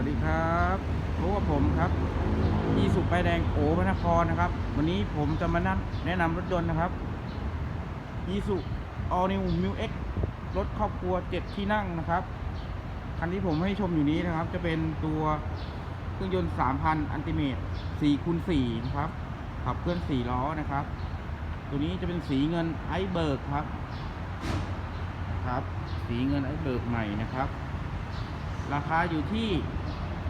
วัสดีครับพบกับผมครับอีสุไปแดงโอพระนครนะครับ วันนี้ผมจะมานั่งแนะนำรถยนต์นะครับอีสุออนิวมิวเอ็กรถครอบครัว 7 ที่นั่งนะครับ คันที่ผมให้ชมอยู่นี้นะครับ จะเป็นตัวเครื่องยนต์ 3,000 อันติเมต4คูณ4นะครับ ขับเคลื่อน 4 ล้อนะครับ ตัวนี้จะเป็นสีเงินไอเบิร์กครับ ครับ สีเงินไอเบิร์กใหม่นะครับราคาอยู่ที่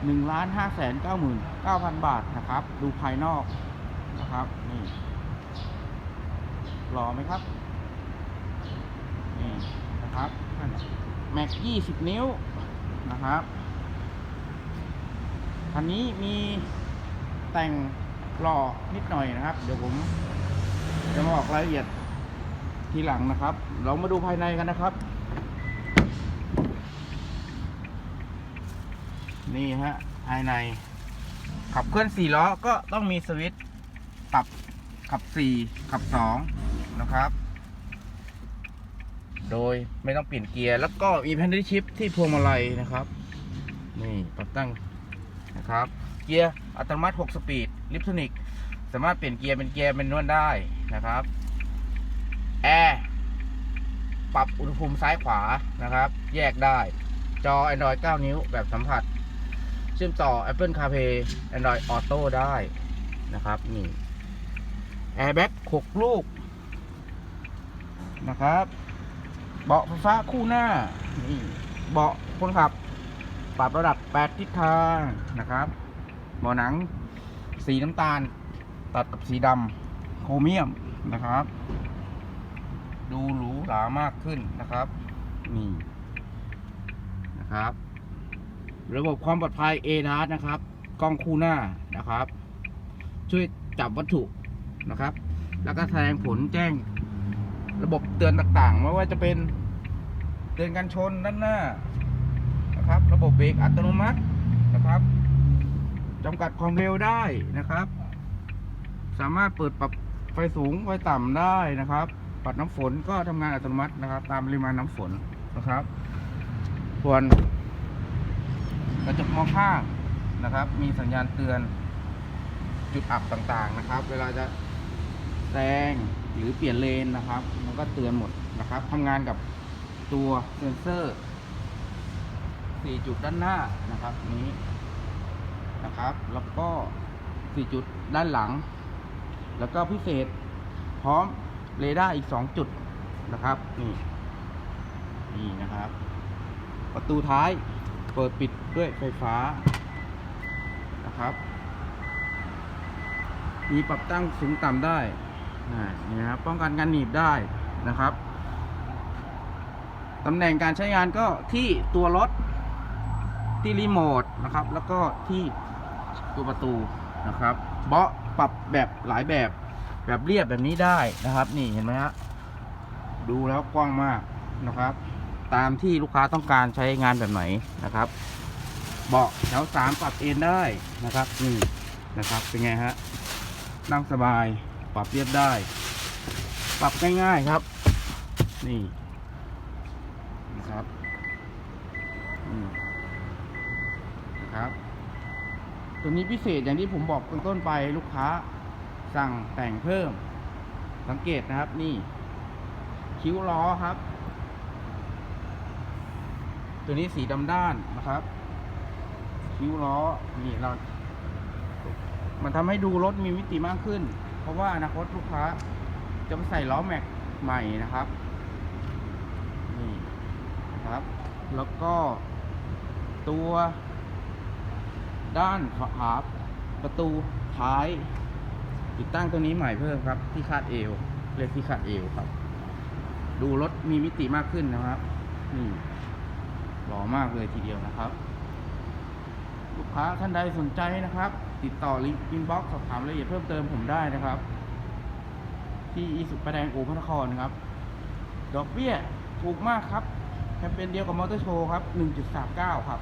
หนึ่งล้านห้าแสนเก้าหมื่นเก้าพันบาทนะครับ ดูภายนอกนะครับ นี่หล่อไหมครับ นี่นะครับแม็กยี่สิบนิ้วนะครับคันนี้มีแต่งหล่อนิดหน่อยนะครับ เดี๋ยวผมจะมาบอกรายละเอียดทีหลังนะครับ เรามาดูภายในกันนะครับ นี่ฮะภายใน ขับเคลื่อนสี่ล้อก็ต้องมีสวิตช์ปรับขับสี่ขับสองนะครับ โดยไม่ต้องเปลี่ยนเกียร์แล้วก็มีแพนดิชิปที่พวงมาลัยนะครับ นี่ปรับตั้งนะครับ เกียร์อัตโนมัติ 6 สปีด ลิปทนิก สามารถเปลี่ยนเกียร์เป็นเกียร์เป็นนวลได้นะครับ แอร์ ปรับอุณหภูมิซ้ายขวานะครับ แยกได้ จอ Android 9 นิ้วแบบสัมผัส เชื่อมต่อ Apple CarPlay Android Auto ได้นะครับนี่ Airbag 6ลูกนะครับ เบาะไฟฟ้าคู่หน้านี่เบาะคนขับ ปรับระดับ 8 ทิศทางนะครับเบาะหนังสีน้ำตาล ตัดกับสีดำโครเมียมนะครับ ดูหรูหรามากขึ้นนะครับนี่นะครับ ระบบความปลอดภัย a d a s นะครับ กล้องคู่หน้านะครับ ช่วยจับวัตถุนะครับ แล้วก็แสดงผลแจ้งระบบเตือนต่างๆ ไม่ว่าจะเป็นเตือนการชนด้านหน้านะครับ ระบบเบรกอัตโนมัตินะครับจำกัดความเร็วได้นะครับ สามารถเปิดปรับไฟสูงไฟต่ำได้นะครับ ปัดน้ำฝนก็ทำงานอัตโนมัตินะครับ ตามปริมาณน้ำฝนนะครับ ส่วน กระจกมองข้างนะครับ มีสัญญาณเตือนจุดอับต่างๆนะครับ เวลาจะแซงหรือเปลี่ยนเลนนะครับ มันก็เตือนหมดนะครับทำงานกับตัวเซ็นเซอร์4จุดด้านหน้านะครับนี้นะครับ แล้วก็4จุดด้านหลัง แล้วก็พิเศษพร้อมเรดาร์อีก2จุดนะครับ นี่ นี่นะครับ ประตูท้าย เปิดปิดด้วยไฟฟ้านะครับ มีปรับตั้งสูงต่ำได้นะนี่นะครับป้องกันการหนีบได้นะครับตำแหน่งการใช้งานก็ที่ตัวรถที่รีโมทนะครับ แล้วก็ที่ตัวประตูนะครับ เบาะปรับแบบหลายแบบแบบเรียบแบบนี้ได้นะครับ นี่เห็นไหมฮะดูแล้วกว้างมากนะครับ ตามที่ลูกค้าต้องการใช้งานแบบไหนนะครับ เบาะแถวสามปรับเอนได้นะครับนี่นะครับเป็นไงฮะนั่งสบายปรับเรียบได้ ปรับง่ายๆครับ นี่นะครับนี่นะครับตัวนี้พิเศษอย่างที่ผมบอกต้นต้นไปลูกค้าสั่งแต่งเพิ่ม สังเกตนะครับนี่ คิ้วล้อครับ ตัวนี้สีดำด้านนะครับ คิ้วล้อนี่เรา มันทำให้ดูรถมีมิติมากขึ้น เพราะว่าอนาคตลูกค้าจะมาใส่ล้อแม็กใหม่นะครับ นี่นะครับ แล้วก็ตัวด้านฝาประตูท้าย ติดตั้งตัวนี้ใหม่เพิ่มครับ ที่คาดเอวเรียกที่คาดเอวครับ ดูรถมีมิติมากขึ้นนะครับนี่ หล่อมากเลยทีเดียวนะครับ ลูกค้าท่านใดสนใจนะครับ ติดต่อลิงก์อินบ็อกซ์สอบถามรายละเอียดเพิ่มเติมผมได้นะครับ ที่อีสุประแดงโอพระนครครับ ดอกเบี้ยถูกมากครับแคมเปญเดียวกับมอเตอร์โชว์ครับ 1.39 ครับ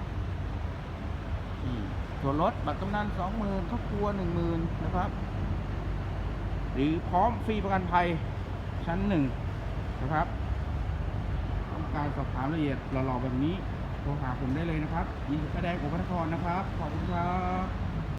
นี่ส่วนลดบัตรกำนัน20,000ครอบครัว 10,000นะครับ หรือพร้อมฟรีประกันภัยชั้นหนึ่งนะครับ ต้องการสอบถามรายละเอียดหล่อๆแบบนี้ โทรหาผมได้เลยนะครับยินดีแสดงอุปนครนะครับ ขอบคุณครับ